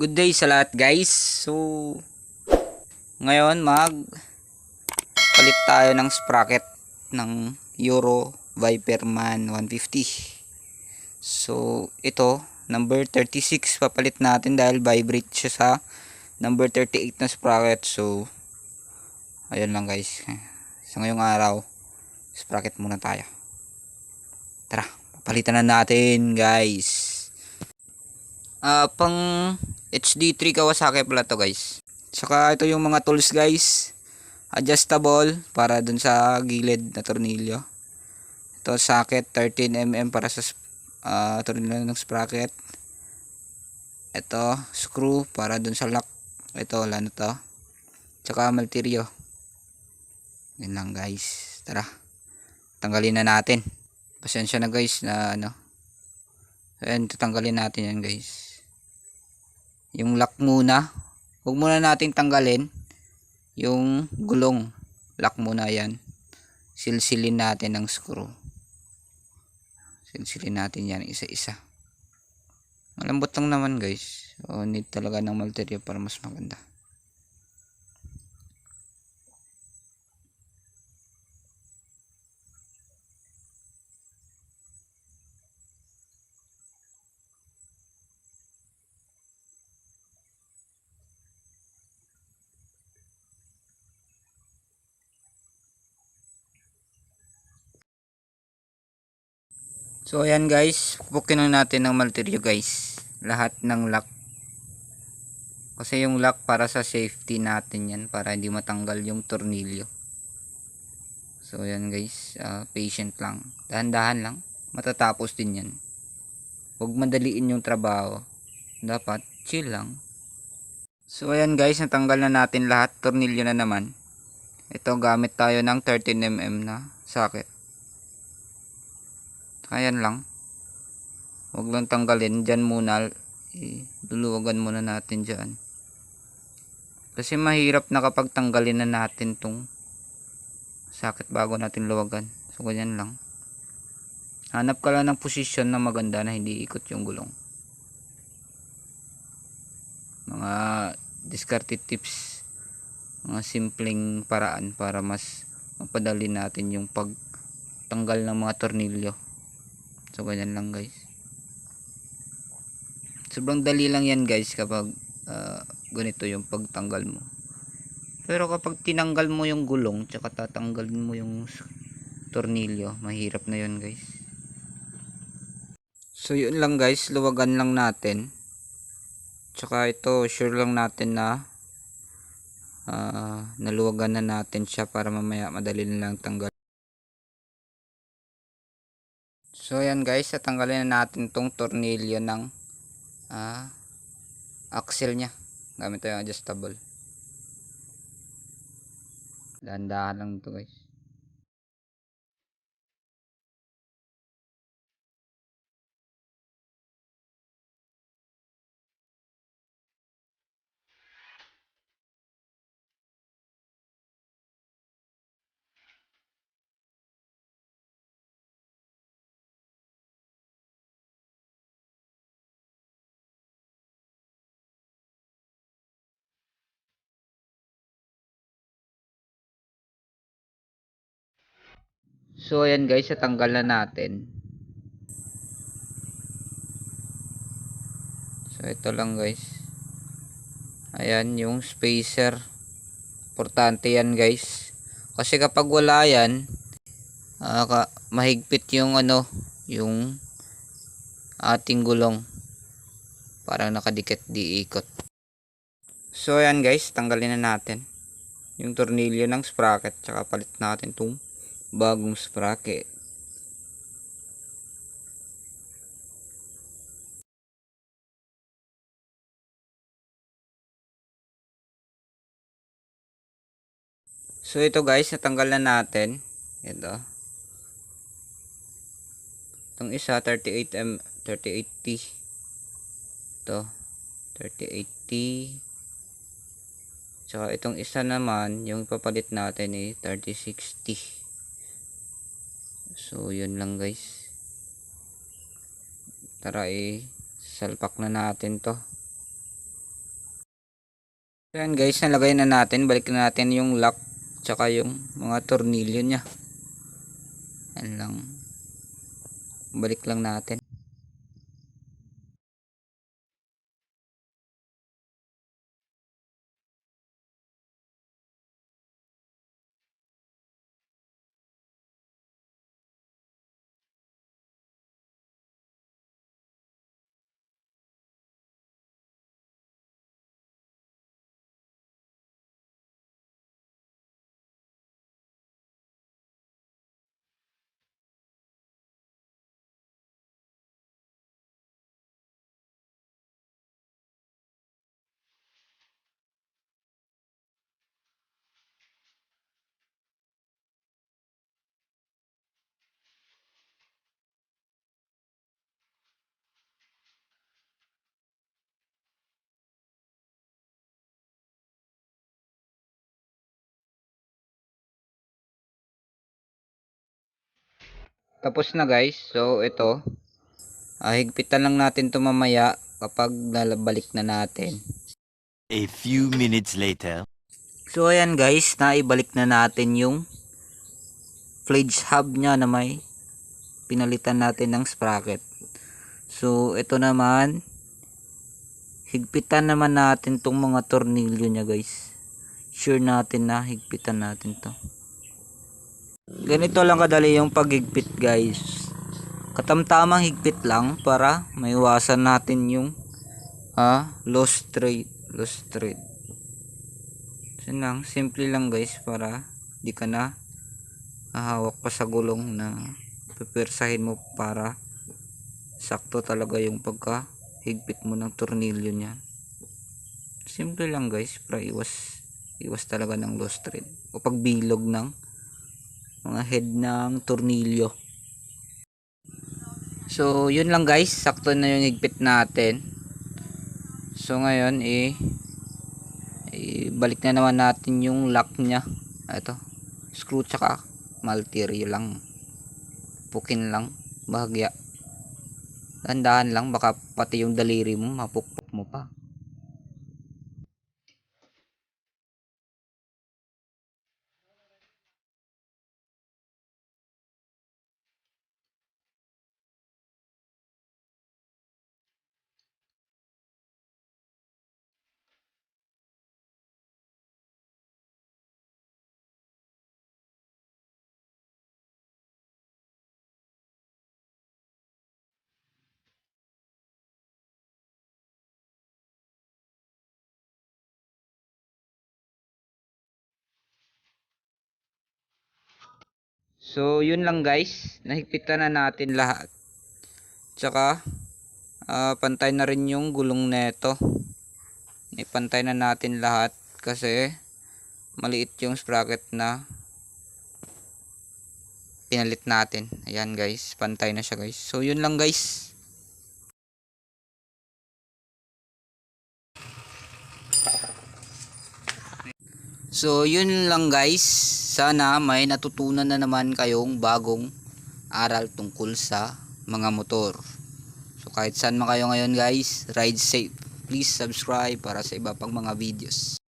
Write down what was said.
Good day sa lahat guys. So, ngayon mag palit tayo ng sprocket ng Euro Viperman 150. So, ito, number 36 papalit natin dahil vibrate siya sa number 38 na sprocket. So, ayun lang guys. Sa ngayong araw, sprocket muna tayo. Tara, papalitan na natin guys. Ah, pang HD3 Kawasaki pala to guys. Saka ito yung mga tools guys. Adjustable para dun sa gilid na tornilyo. Ito socket 13mm para sa uh, tornilyo ng sprocket. Ito screw para dun sa lock. Ito wala na to. Tsaka maltiryo. Yan lang guys. Tara. Tanggalin na natin. Pasensya na guys na ano. Ayan, tatanggalin natin yan guys yung lock muna. Huwag muna nating tanggalin yung gulong. Lock muna yan. Silsilin natin ng screw. Silsilin natin yan isa isa malambot lang naman guys. So need talaga ng material para mas maganda So ayan guys, pupukin natin ng malteryo guys. Lahat ng lock. Kasi yung lock para sa safety natin yan para hindi matanggal yung tornilyo. So ayan guys, uh, patient lang. Dahan-dahan lang. Matatapos din yan. Huwag madaliin yung trabaho. Dapat chill lang. So ayan guys, natanggal na natin lahat. Tornilyo na naman. Ito gamit tayo ng 13mm na socket. Ayan lang. Huwag lang tanggalin. Diyan muna. Luluwagan muna natin dyan. Kasi mahirap na kapag tanggalin na natin tong sakit bago natin luwagan. So, ganyan lang. Hanap ka lang ng posisyon na maganda na hindi ikot yung gulong. Mga discarded tips. Mga simpleng paraan para mas mapadali natin yung pagtanggal ng mga tornilyo. So, ganyan lang guys. Sobrang dali lang yan guys kapag uh, ganito yung pagtanggal mo. Pero kapag tinanggal mo yung gulong, tsaka tatanggalin mo yung tornilyo, mahirap na yun guys. So, yun lang guys. Luwagan lang natin. Tsaka ito, sure lang natin na uh, naluwagan na natin siya para mamaya madali na lang tanggal. So ayan guys, tatanggalin na natin tong tornilyo ng ah, axle niya. Gamit tayo adjustable. Dahan-dahan lang to guys. So ayan guys, natanggal na natin. So ito lang guys. Ayan yung spacer. Importante yan guys. Kasi kapag wala yan, uh, mahigpit yung ano, yung ating gulong. Parang nakadikit di ikot. So ayan guys, tanggalin na natin yung tornilyo ng sprocket tsaka palit natin tong bagong sprocket. So ito guys, natanggal na natin. Ito. Itong isa 38M 38T. Ito 38T. Tsaka itong isa naman, yung ipapalit natin eh 3060. So yun lang guys. Tara eh salpak na natin 'to. Ayan guys, nalagay na natin. Balik na natin yung lock tsaka yung mga tornilyo niya. Ayan lang. Balik lang natin. Tapos na guys. So ito. Ah, higpitan lang natin to mamaya kapag lalabalik na natin. A few minutes later. So ayan guys, naibalik na natin yung flange hub niya na may pinalitan natin ng sprocket. So ito naman higpitan naman natin tong mga tornilyo niya guys. Sure natin na higpitan natin to. Ganito lang kadali yung paghigpit guys. Katamtamang higpit lang para maiwasan natin yung ah, lost thread, lost thread. So simple lang guys para di ka na hahawak pa sa gulong na pipirsahin mo para sakto talaga yung pagka higpit mo ng tornilyo niya. Simple lang guys para iwas iwas talaga ng lost thread o pagbilog ng mga head ng tornilyo. So, yun lang guys. Sakto na yung higpit natin. So, ngayon eh ibalik na naman natin yung lock niya ito screw tsaka maltiryo lang pukin lang bahagya dahan lang baka pati yung daliri mo mapukpok mo pa so yun lang guys. Nahigpitan na natin lahat. Tsaka ah, pantay na rin yung gulong neto. Ipantay na natin lahat kasi maliit yung sprocket na pinalit natin. Ayan guys. Pantay na siya guys. So yun lang guys. So, yun lang guys. Sana may natutunan na naman kayong bagong aral tungkol sa mga motor. So, kahit saan man kayo ngayon guys, ride safe. Please subscribe para sa iba pang mga videos.